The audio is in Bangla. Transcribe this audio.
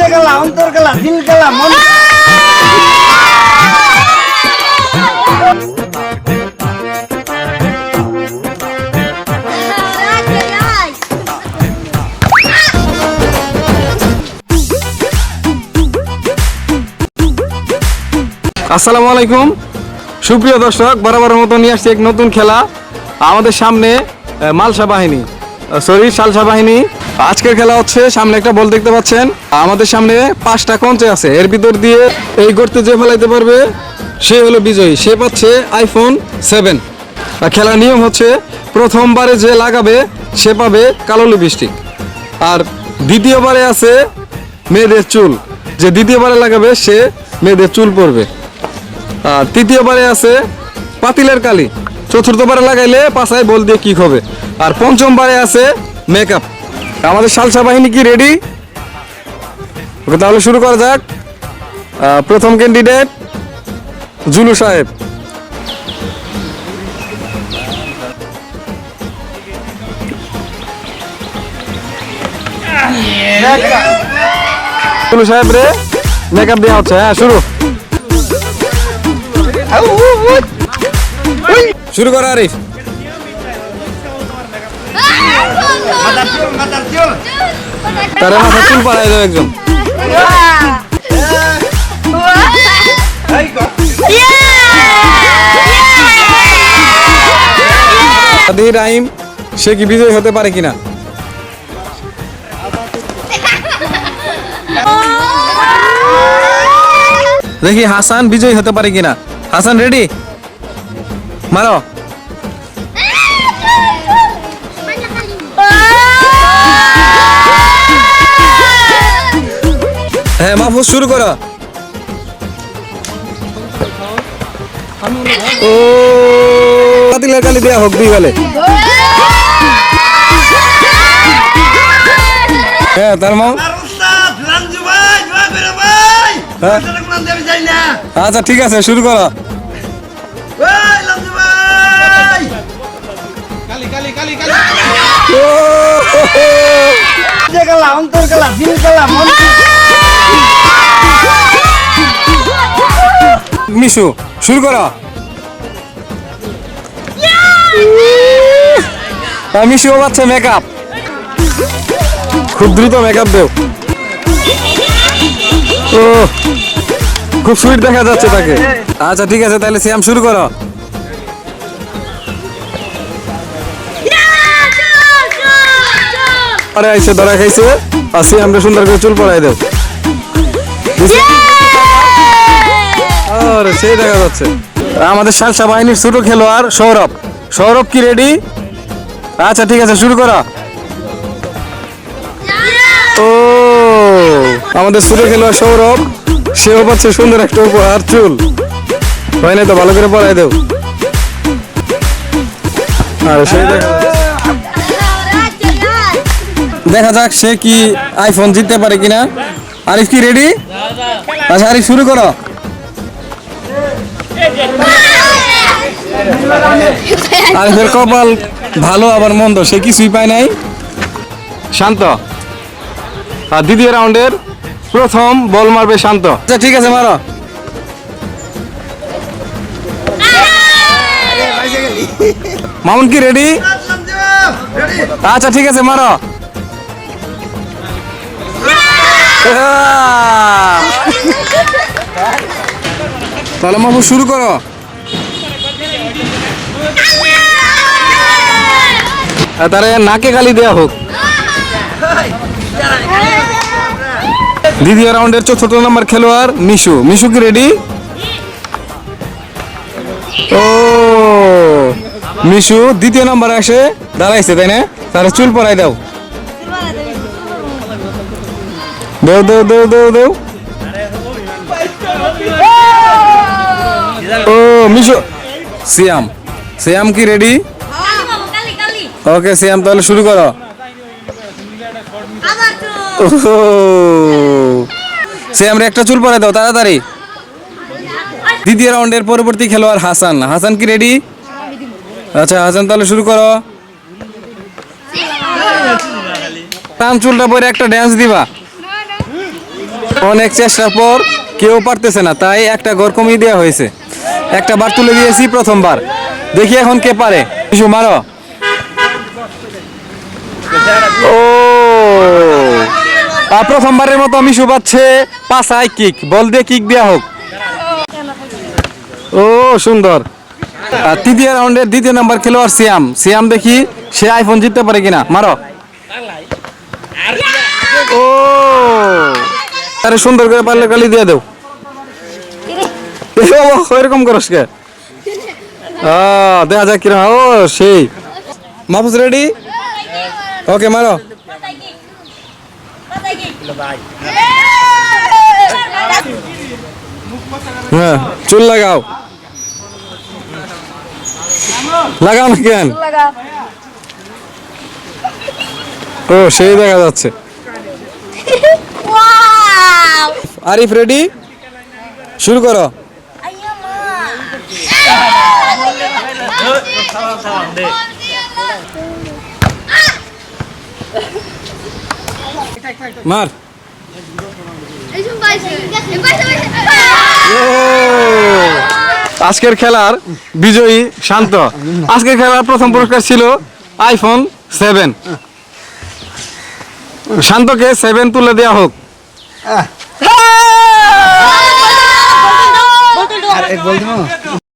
বুঝে গেলা, অন্তর গেলা, দিল গেলা, মন আসসালামু আলাইকুম। সুপ্রিয় দর্শক, বরাবরের মতো নিয়ে আসছি এক নতুন খেলা। আমাদের সামনে মালসা বাহিনী সরি সালসা বাহিনী আজকের খেলা হচ্ছে, সামনে একটা বল দেখতে পাচ্ছেন। আমাদের সামনে পাঁচটা কঞ্চে আছে। এর ভিতর দিয়ে এই গর্তে যে ফেলাইতে পারবে, সে হলো বিজয়ী। সে পাচ্ছে আইফোন সেভেন আর খেলার নিয়ম হচ্ছে, প্রথমবারে যে লাগাবে, সে পাবে কালো লিপস্টিক আর দ্বিতীয়বারে আছে মেয়েদের চুল। যে দ্বিতীয়বারে লাগাবে, সে মেয়েদের চুল পরবে। আর তৃতীয়বারে আছে পাতিলের কালি। চতুর্থবারে লাগাইলে পাশায় বল দিয়ে কিক হবে। আর পঞ্চমবারে আছে মেকআপ আমাদের সালসা বাহিনী কি রেডি ওকে তাহলে শুরু করা যাক। প্রথম ক্যান্ডিডেট জুলু সাহেব। জুলু সাহেব রে মেকআপ দেওয়া হচ্ছে হ্যাঁ শুরু। শুরু করো, আরিফ। তার মাথা চুল পাড়াই দেবে একজন। দেখি সে কি বিজয় হতে পারে কিনা? দেখি হাসান বিজয় হতে পারে কিনা? হাসান রেডি মারো। হ্যাঁ মাহফুজ শুরু করো। ও পাতিলের কালি দেয়া হোক দুই বেলে হ্যাঁ তার ভাই হ্যাঁ। আচ্ছা ঠিক আছে শুরু করো। ওই মিশু, শুরু করো। মিশু পাচ্ছে মেকআপ খুব দ্রুত মেকআপ দেও। ও, খুব সুইট দেখা যাচ্ছে তাকে। আচ্ছা ঠিক আছে, তাহলে সিয়াম শুরু করো। আরে, আইসে ধরা খাইছে। আর সিয়ামকে সুন্দর করে চুল পড়াই দেও। আরে সেই দেখা যাচ্ছে। আমাদের সালসা বাহিনীর ছোট খেলোয়াড় সৌরভ। সৌরভ কি রেডি আচ্ছা ঠিক আছে, শুরু করো। ও, আমাদের ছোট খেলোয়াড় সৌরভ, সেও পাচ্ছে সুন্দর একটা উপহার, চুল। হয় নাই তো, ভালো করে পড়াই দেও। আরে, সেই দেখা যাক সে কি আইফোন জিততে পারে কিনা। আরিফ কি রেডি আচ্ছা আরিফ, শুরু করো। আরিফের কপাল ভালো আবার মন্দ সে কিছুই পায় নাই। শান্ত। আর দ্বিতীয় রাউন্ডের প্রথম বল মারবে শান্ত। আচ্ছা ঠিক আছে মারো। মামুন কি রেডি রেডি আচ্ছা ঠিক আছে মারো। তাহলে মামু শুরু করো। তারে নাকে গালি দেয়া হোক। দ্বিতীয় রাউন্ডের চতুর্থ নম্বর খেলোয়াড় মিশু। মিশু কি রেডি ও, মিশু দ্বিতীয় নম্বরে আসে দাঁড়াইছে, তাই না? তার চুল পরাই দাও। দেও দেও দেও দেও দেও। মিশু। সিয়াম। সিয়াম কি রেডি ওকে সিয়াম, তাহলে শুরু করো। সিয়াম রে, একটা চুল পরাই দাও, তাড়াতাড়ি। দ্বিতীয় রাউন্ডের পরবর্তী খেলোয়াড় হাসান। হাসান কি রেডি আচ্ছা হাসান, তাহলে শুরু করো। টান চুলটা পরে একটা ড্যান্স দিবা। অনেক চেষ্টার পর কেউ পারতেছে না, তাই একটা ঘর কমিয়ে দেওয়া হয়েছে। একটা বার তুলে দিয়েছি প্রথমবার। দেখি এখন কে পারে। কিছু মারো। ও। প্রথমবারের মতো মিশু পাচ্ছে পাঁচায় কিক। বল দিয়ে কিক দেওয়া হোক। ও, সুন্দর। তৃতীয় রাউন্ডের দ্বিতীয় নাম্বার খেলোয়াড় সিয়াম। সিয়াম দেখি সে আইফোন জিততে পারে কিনা। মারো। ও। আরে সুন্দর করে পারলে কালি দিয়ে দেও। এরকম করস কে? দেখা যাক কিরম ও সেই। মাহফুজ রেডি ওকে মারো। হ্যাঁ চুল লাগাও। লাগাও না কেন? ও সেই দেখা যাচ্ছে। আরিফ রেডি শুরু করো। মার! আজকের খেলার বিজয়ী শান্ত। আজকের খেলার প্রথম পুরস্কার ছিল আইফোন সেভেন শান্তকে সেভেন তুলে দেওয়া হোক।